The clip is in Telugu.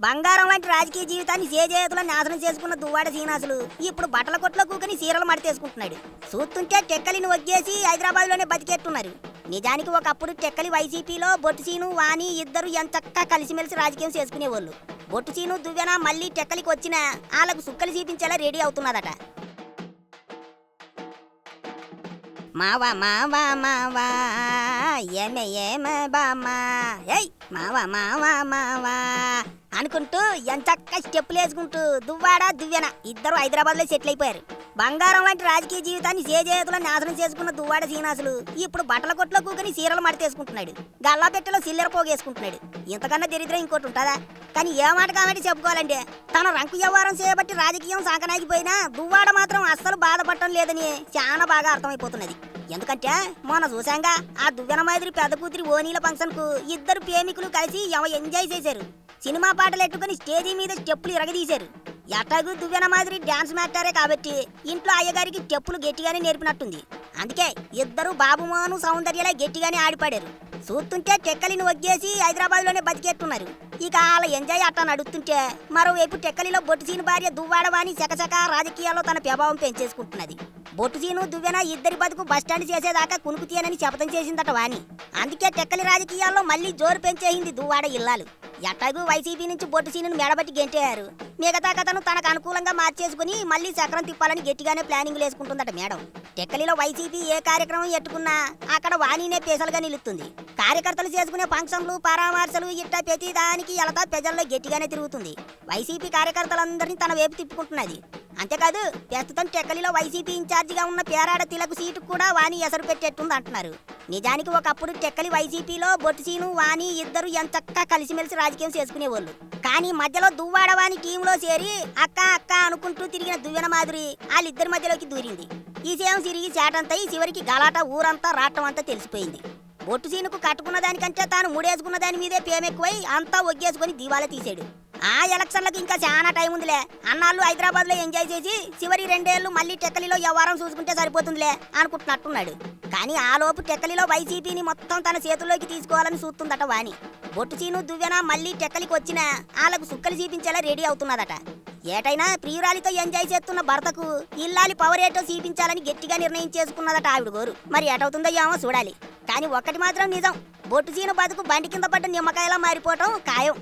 బంగారం లాంటి రాజకీయ జీవితాన్ని చేతులో నాశనం చేసుకున్న దువ్వాడ శ్రీనివాసులు ఇప్పుడు బట్టల కొట్లో కూకని సీరలు మడతేసుకుంటున్నాడు చూస్తుంటే టెక్కలిని వగ్గేసి హైదరాబాద్లోనే బతికేట్టున్నారు. నిజానికి ఒకప్పుడు టెక్కలి వైసీపీలో బొట్టు సీను వాణి ఇద్దరు ఎంచక్కా కలిసిమెలిసి రాజకీయం చేసుకునేవాళ్ళు. బొట్టు సీను దువ్వెన మళ్ళీ టెక్కలికి వచ్చినా వాళ్ళకు సుక్కలు చూపించేలా రెడీ అవుతున్నదట. మావా మావా మావా ఏమే ఏమే బామ్మా. ఏయ్ మావా మావా మావా. అనుకుంటూ ఎంచక్క స్టెప్పులు వేసుకుంటూ దువ్వాడ దువ్వెన? ఇద్దరు హైదరాబాద్లో సెటిల్ అయిపోయారు. బంగారం లాంటి రాజకీయ జీవితాన్ని చేతులో నాశనం చేసుకున్న దువ్వాడ శ్రీనివాసులు ఇప్పుడు బట్టల కొట్లో కూకని సీరలు మడతేసుకుంటున్నాడు గల్లా పెట్టెలో సిల్లెర పోగేసుకుంటున్నాడు ఇంతకన్నా దరిద్రం ఇంకోటి ఉంటుందా? కానీ ఏ మాట కామెంట్ చెప్పుకోవాలంటే తన రంకు వ్యవహారం చేయబట్టి రాజకీయం సాకనాగిపోయినా దువ్వాడ మాత్రం అస్సలు బాధపడటం లేదని చాలా బాగా అర్థమైపోతున్నది. ఎందుకంటే మొన్న చూసాంగా ఆ దువ్వెన మాదిరి పెద్ద కూతురి ఓనీల ఫంక్షన్కు ఇద్దరు ప్రేమికులు కలిసి ఎవ ఎంజాయ్ చేశారు. సినిమా పాటలు ఎట్టుకుని స్టేజీ మీద స్టెప్పులు ఇరగదీశారు. ఎట్టాగు దువ్వెన మాదిరి డాన్స్ మాస్టరే కాబట్టి ఇంట్లో అయ్యగారికి స్టెప్పులు గట్టిగానే నేర్పినట్టుంది. అందుకే ఇద్దరు బాబుమాను సౌందర్యలా గట్టిగానే ఆడిపాడారు. చూస్తుంటే టెక్కలిని వగ్గేసి హైదరాబాద్లోనే బతికేట్టున్నారు. ఇక వాళ్ళ ఎంజాయ్ అట్టా నడుస్తుంటే మరోవైపు టెక్కలిలో బొట్టుసీని భార్య దువ్వాడవాని చకచక రాజకీయాల్లో తన ప్రభావం పెంచేసుకుంటున్నది. బొట్టుసీను దువ్వెన ఇద్దరి బతుకు బస్టాండ్ చేసేదాకా కునుకు తీయనని శపథం చేసిందట వాణి. అందుకే టెక్కలి రాజకీయాల్లో మళ్ళీ జోరు పెంచేసింది దువ్వాడ ఇల్లాలు. ఎట్టాగు వైసీపీ నుంచి బొట్టు సీనును మెడబట్టి గెంటేయారు. మిగతా కథను తనకు అనుకూలంగా మార్చేసుకుని మళ్ళీ చక్రం తిప్పాలని గట్టిగానే ప్లానింగ్ వేసుకుంటుందట మేడం. టెక్కలిలో వైసీపీ ఏ కార్యక్రమం ఎట్టుకున్నా అక్కడ వాణినే పేసలుగా నిలుస్తుంది. కార్యకర్తలు చేసుకునే ఫంక్షన్లు పరామర్శలు ఇట్ట ప్రతిదానికి ఎలతా ప్రజల్లో గట్టిగానే తిరుగుతుంది. వైసీపీ కార్యకర్తలందరినీ తన వైపు తిప్పుకుంటున్నది. అంతేకాదు ప్రస్తుతం టెక్కలిలో వైసీపీ ఇన్ఛార్జిగా ఉన్న పేరాడ తిలకు సీటు కూడా వాణి ఎసరు పెట్టేట్టుంది అంటున్నారు. నిజానికి ఒకప్పుడు టెక్కలి వైసీపీలో బొట్టుసీను వాణి ఇద్దరు ఎంతక్కా కలిసిమెలిసి రాజకీయం చేసుకునేవాళ్ళు. కానీ మధ్యలో దువ్వాడవాని టీంలో చేరి అక్క అక్క అనుకుంటూ తిరిగిన దువ్వెన మాదిరి వాళ్ళిద్దరి మధ్యలోకి దూరింది. ఈ సేవం తిరిగి చాటంతయి చివరికి గలాట ఊరంతా రావటం అంతా తెలిసిపోయింది. బొట్టు సీనుకు కట్టుకున్న దానికంటే తాను ముడేసుకున్న దాని మీదే పేమెక్కువై అంతా ఒగ్గేసుకొని దివాలా తీశాడు ఆ ఎలక్షన్లకు ఇంకా చాలా టైం ఉందిలే. అన్నాళ్ళు హైదరాబాద్లో ఎంజాయ్ చేసి చివరి రెండేళ్ళు మళ్ళీ టెక్కలిలో వ్యవహారం చూసుకుంటే సరిపోతుందిలే అనుకుంటున్నట్టున్నాడు. కానీ ఆ లోపు టెక్కలిలో వైసీపీని మొత్తం తన చేతుల్లోకి తీసుకోవాలని చూస్తుందట వాణి. బొట్టు చీను దువ్వెన మళ్ళీ టెక్కలికి వచ్చినా వాళ్ళకు సుక్కలు చూపించేలా రెడీ అవుతున్నదట. ఏటైనా ప్రియురాలితో ఎంజాయ్ చేస్తున్న భర్తకు ఇల్లాలి పవర్ ఏటో చూపించాలని గట్టిగా నిర్ణయం చేసుకున్నదట ఆవిడ గోరు. మరి ఏటవుతుందో ఏమో చూడాలి. కానీ ఒక్కటి మాత్రం నిజం. బొట్టు చీను బతుకు బండి కింద పడ్డ నిమ్మకాయలా మారిపోవటం ఖాయం.